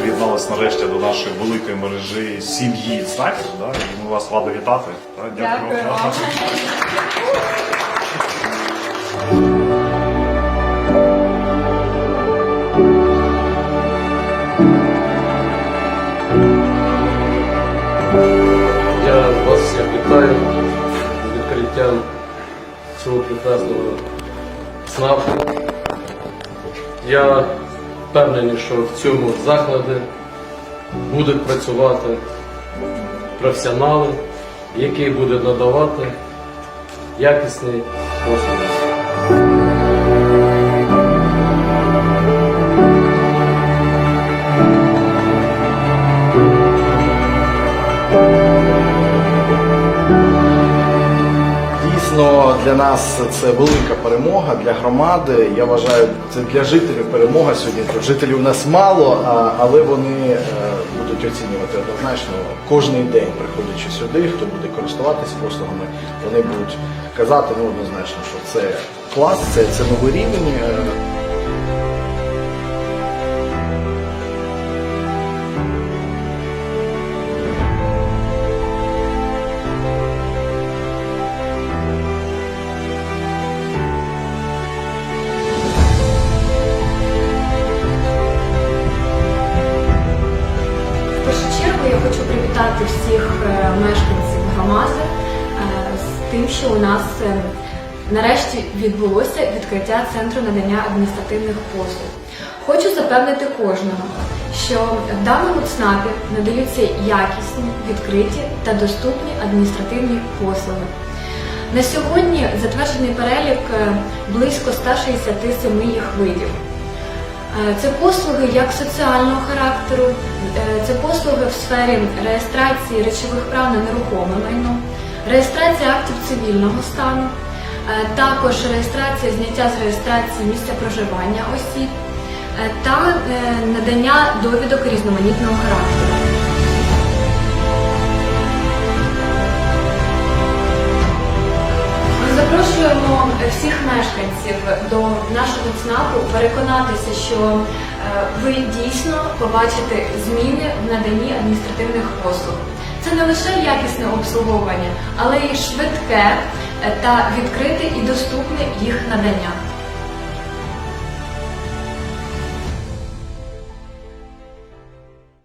приєднались нарешті до нашої великої мережі сім'ї ЦНАПів. Да? І ми вас раді вітати. Да? Дякую вам. Я вас всіх вітаю з відкриттям цього прекрасного ЦНАПу. Я впевнений, що в цьому закладі будуть працювати професіонали, які будуть надавати якісні послуги. Для нас це велика перемога для громади. Я вважаю, це для жителів перемога сьогодні. Жителів у нас мало, але вони е, будуть оцінювати однозначно кожний день, приходячи сюди, хто буде користуватися послугами, вони будуть казати ну, однозначно, що це клас, це, це новий рівень. Привітати всіх е, мешканців громади е, з тим, що у нас е, нарешті відбулося відкриття центру надання адміністративних послуг. Хочу запевнити кожного, що в даному ЦНАПі надаються якісні, відкриті та доступні адміністративні послуги. На сьогодні затверджений перелік близько 167 їх видів. Це послуги як соціального характеру, це послуги в сфері реєстрації речових прав на нерухоме майно, реєстрація актів цивільного стану, е, також реєстрація зняття з реєстрації місця проживання осіб е, та е, надання довідок різноманітного характеру. Всіх мешканців до нашого ЦНАПу переконатися, що е, ви дійсно побачите зміни в наданні адміністративних послуг. Це не лише якісне обслуговування, але й швидке е, та відкрите і доступне їх надання.